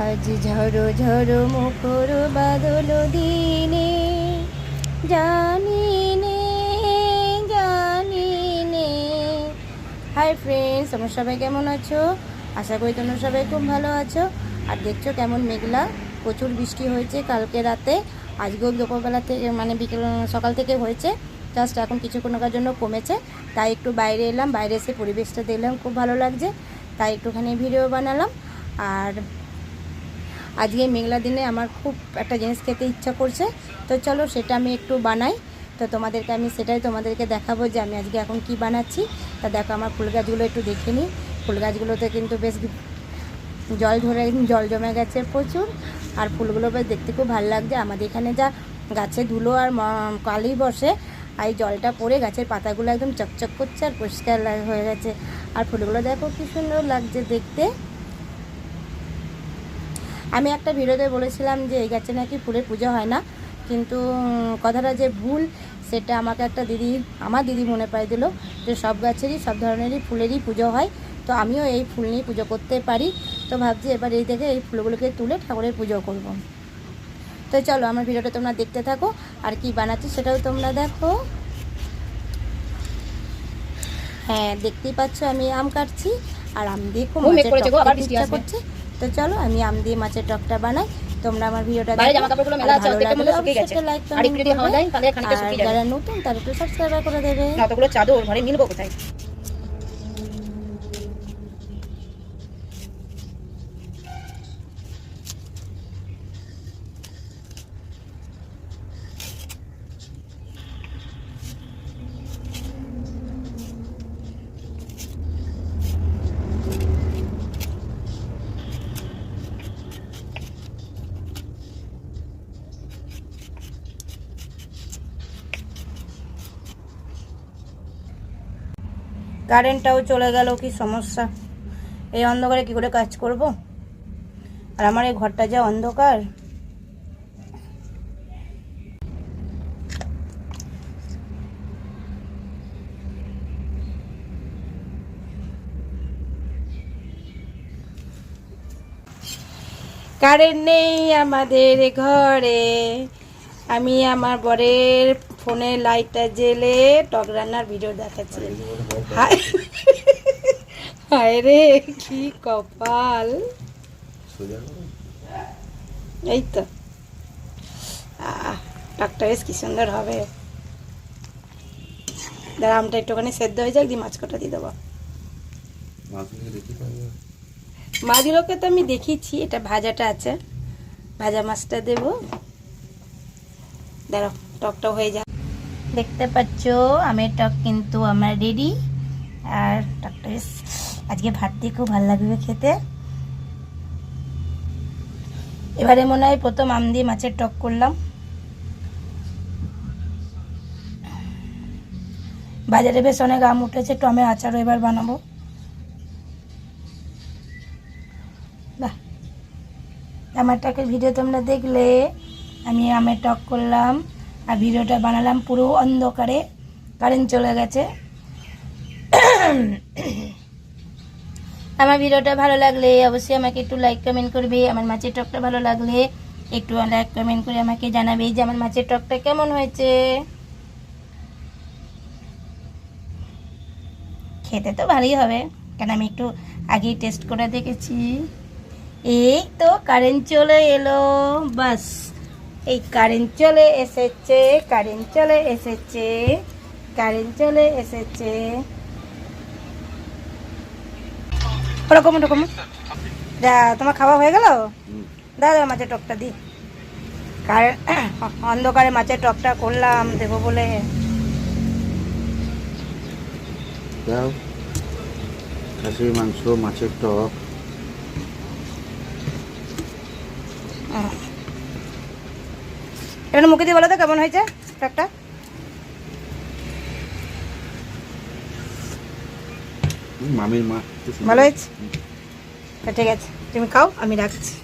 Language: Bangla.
আজ ঝড়ো ঝড়ো মুখর বাদল দিনে জানি নে জানি নে হাই ফ্রেন্ডস তোমরা সবাই কেমন আছো? আশা করি তোমরা সবাই খুব ভালো আছো। আর দেখছ কেমন মেঘলা? প্রচুর বৃষ্টি হয়েছে কালকে রাতে। আজকেও দুপুরবেলা থেকে মানে বিকেল, সকাল থেকে হয়েছে। জাস্ট এখন কিছুক্ষণের জন্য কমেছে। তাই একটু বাইরে এলাম, বাইরে এসে পরিবেশটা দেখলাম, খুব ভালো লাগছে। তাই একটুখানি ভিডিও বানালাম। আর আজকে মেঘলা দিনে আমার খুব একটা জিনিস খেতে ইচ্ছা করছে। তো চলো সেটা আমি একটু বানাই। তো তোমাদেরকে আমি সেটাই তোমাদেরকে দেখাবো যে আমি আজকে এখন কি বানাচ্ছি। তা দেখো আমার ফুল গাছগুলো একটু দেখে নিই। ফুল গাছগুলোতে কিন্তু বেশ জল ধরে, জল জমে গেছে প্রচুর। আর ফুলগুলো বেশ দেখতে খুব ভালো লাগছে। আমাদের এখানে যা গাছে ধুলো আর কালি বসে, আর এই জলটা পড়ে গাছের পাতাগুলো একদম চকচক করছে আর পরিষ্কার হয়ে গেছে। আর ফুলগুলো দেখো কি সুন্দর লাগছে দেখতে। আমি একটা ভিডিওতে বলেছিলাম যে এই গাছে নাকি ফুলের পুজো হয় না কিন্তু কথাটা যে ভুল সেটা আমাকে একটা দিদি আমার দিদি মনে পাই দিল যে সব গাছেরই সব ধরনেরই ফুলেরই পুজো হয়। তো আমিও এই ফুল নিয়ে পুজো করতে পারি। তো ভাবছি এবার এই থেকে এই ফুলগুলোকে তুলে ঠাকুরের পুজো করব। তো চলো আমার ভিডিওটা তোমরা দেখতে থাকো আর কি বানাচ্ছি সেটাও তোমরা দেখো। হ্যাঁ দেখতেই পাচ্ছ আমি আম কাটছি আর আম দিয়ে খুব ইচ্ছা করছে। তো চলো আমি আম দিয়ে মাছের টকটা বানাই। তোমরা আমার ভিডিওটা লাইক আর। যারা নতুন তারা একটু সাবস্ক্রাইব করে দেবে। চাদর ঘরে মিলবো কোথায়? কারেন্টটাও চলে গেল, কি সমস্যা? এই অন্ধকারে কি করে কাজ করব? আর আমার এই ঘরটা যা অন্ধকার। কারেন্ট নেই আমাদের ঘরে। আমি আমার বরের ফোনের লাইটটা জেলে টক রান্নার ভিডিও দেখাচ্ছি। হায়। হায় রে কি কপাল। এই তো। টকটা বেশ কি সুন্দর হবে। দাঁড়া আমটা একটুখানি সেদ্ধ হয়ে যাক দিয়ে মাছ কটা দিয়ে দেবো। মাছগুলোকে তো আমি দেখিয়েছি এটা ভাজাটা আছে। ভাজা মাছটা দেব। টকটা হয়ে যাক। দেখতে পাচ্ছ, আমের টক কিন্তু আমার রেডি। আর টকটা আজকে ভাত দিয়ে খুব ভালো লাগবে খেতে। এবারে মনে হয় প্রথম আম দিয়ে মাছের টক করলাম। বাজারে বেশ অনেক আম উঠেছে টমে আচারও এবার বানাবো। বাহ। আমার টকের ভিডিও তোমরা দেখলে আমি আমের টক করলাম আর ভিডিওটা বানালাম পুরো অন্ধকারে। কারেন্ট চলে গেছে। আমার ভিডিওটা ভালো লাগলে অবশ্যই আমাকে একটু লাইক কমেন্ট করবে, আমার মাছের টকটা ভালো লাগলে একটু লাইক কমেন্ট করে আমাকে জানাবে যে আমার মাছের টকটা কেমন হয়েছে। খেতে তো ভালোই হবে, কেন আমি একটু আগেই টেস্ট করে দেখেছি। এই তো কারেন্ট চলে এলো, বাস। এই কারেন্ট চলে এসেছে কারেন্ট চলে এসেছে কারেন্ট চলে এসেছে। ওরকম ওরকম। দা তোমার খাওয়া হয়ে গেল? দাদা মাছের টকটা দি। কার অন্ধকারে মাছের টকটা করলাম দেবো বলে। খাসির মাংস মাছের টক। এটা মুখে দিয়ে বলো তো কেমন হয়েছে একটা মামির মা ভালো হয়েছে? ঠিক আছে তুমি খাও আমি রাখছি।